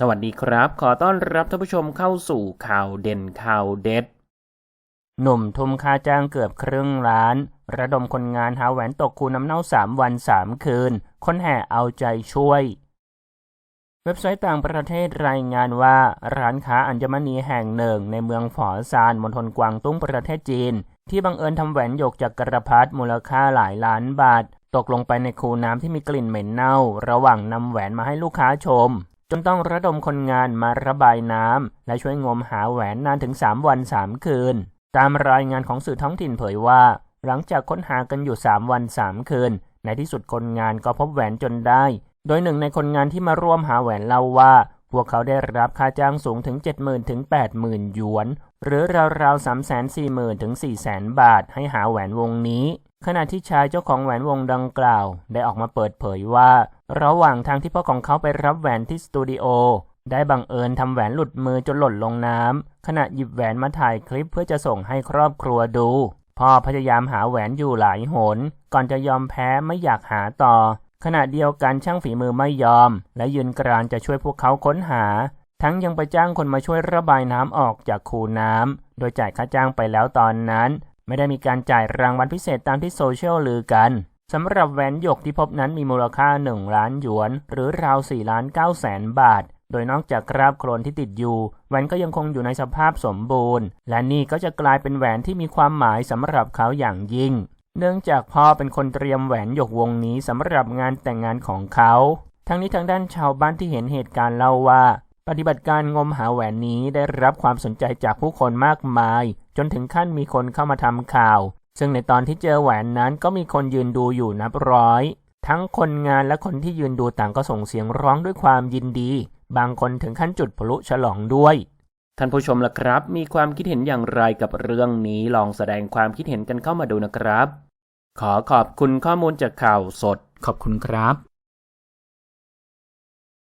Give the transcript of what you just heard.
สวัสดีครับ ขอต้อนรับท่านผู้ชมเข้าสู่ข่าวเด่นข่าวเด็ด หนุ่มทุ่มค่าจ้างเกือบครึ่งล้าน ระดมคนงานหาแหวนตกคูน้ำเน่าสามวันสามคืนคนแห่เอาใจช่วย เว็บไซต์ต่างประเทศรายงานว่าร้านค้าอัญมณีแห่งหนึ่งในเมืองฝอซานมณฑลกวางตุ้งประเทศจีน ที่บังเอิญทำแหวนหยกจากกระพัดมูลค่าหลายล้านบาท ตกลงไปในคูน้ำที่มีกลิ่นเหม็นเน่า ระหว่างนำแหวนมาให้ลูกค้าชม จนต้องระดมคนงานมาระบายน้ำและช่วยงมหาแหวนนานถึง 3 วัน 3 คืน ตามรายงานของสื่อท้องถิ่นเผยว่า หลังจากค้นหากันอยู่ 3 วัน 3 คืน ในที่สุดคนงานก็พบแหวนจนได้ โดยหนึ่งในคนงานที่มาร่วมหาแหวนเล่าว่า พวกเขาได้รับค่าจ้างสูงถึง 70,000ถึง80,000หยวน หรือราวๆ340,000ถึง400,000 บาท ให้หาแหวนวงนี้ ขณะที่ชายเจ้าของแหวนวงดังกล่าว ได้ออกมาเปิดเผยว่า ระหว่างทางที่พ่อของเขาไปรับแหวนที่สตูดิโอ ได้บังเอิญทำแหวนหลุดมือจนหล่นลงน้ำขณะหยิบแหวนมาถ่ายคลิปเพื่อจะส่งให้ครอบครัวดู พ่อพยายามหาแหวนอยู่หลายหน ก่อนจะยอมแพ้ไม่อยากหาต่อ ขณะเดียวกันช่างฝีมือไม่ยอม และยืนกรานจะช่วยพวกเขาค้นหา ทั้งยังไปจ้างคนมาช่วยระบายน้ำออกจากคูน้ำโดยจ่ายค่าจ้างไปแล้วตอนนั้น ไม่ได้มีการจ่ายรางวัลพิเศษตามที่โซเชียลลือกัน สำหรับแหวนหยกที่พบนั้นมีมูลค่า 1 ล้านหยวน หรือราว4ล้าน9แสนบาท โดยนอกจากคราบโคลนที่ติดอยู่แหวนก็ยังคงอยู่ในสภาพสมบูรณ์ และนี่ก็จะกลายเป็นแหวนที่มีความหมายสำหรับเขาอย่างยิ่ง เนื่องจากพ่อเป็นคนเตรียมแหวนหยกวงนี้สำหรับงานแต่งงานของเขา ทั้งนี้ทางด้านชาวบ้านที่เห็นเหตุการณ์เล่าว่า ปฏิบัติการงมหาแหวนนี้ได้รับความสนใจจากผู้คนมากมาย จนถึงขั้นมีคนเข้ามาทำข่าว ซึ่งในตอนที่เจอแหวนนั้นก็มีคนยืนดูอยู่นับร้อย ทั้งคนงานและคนที่ยืนดูต่างก็ส่งเสียงร้องด้วยความยินดี บางคนถึงขั้นจุดพลุฉลองด้วย ท่านผู้ชมล่ะครับ มีความคิดเห็นอย่างไรกับเรื่องนี้ลองแสดงความคิดเห็นกันเข้ามาดูนะครับ ขอขอบคุณข้อมูลจากข่าวสด ขอบคุณครับ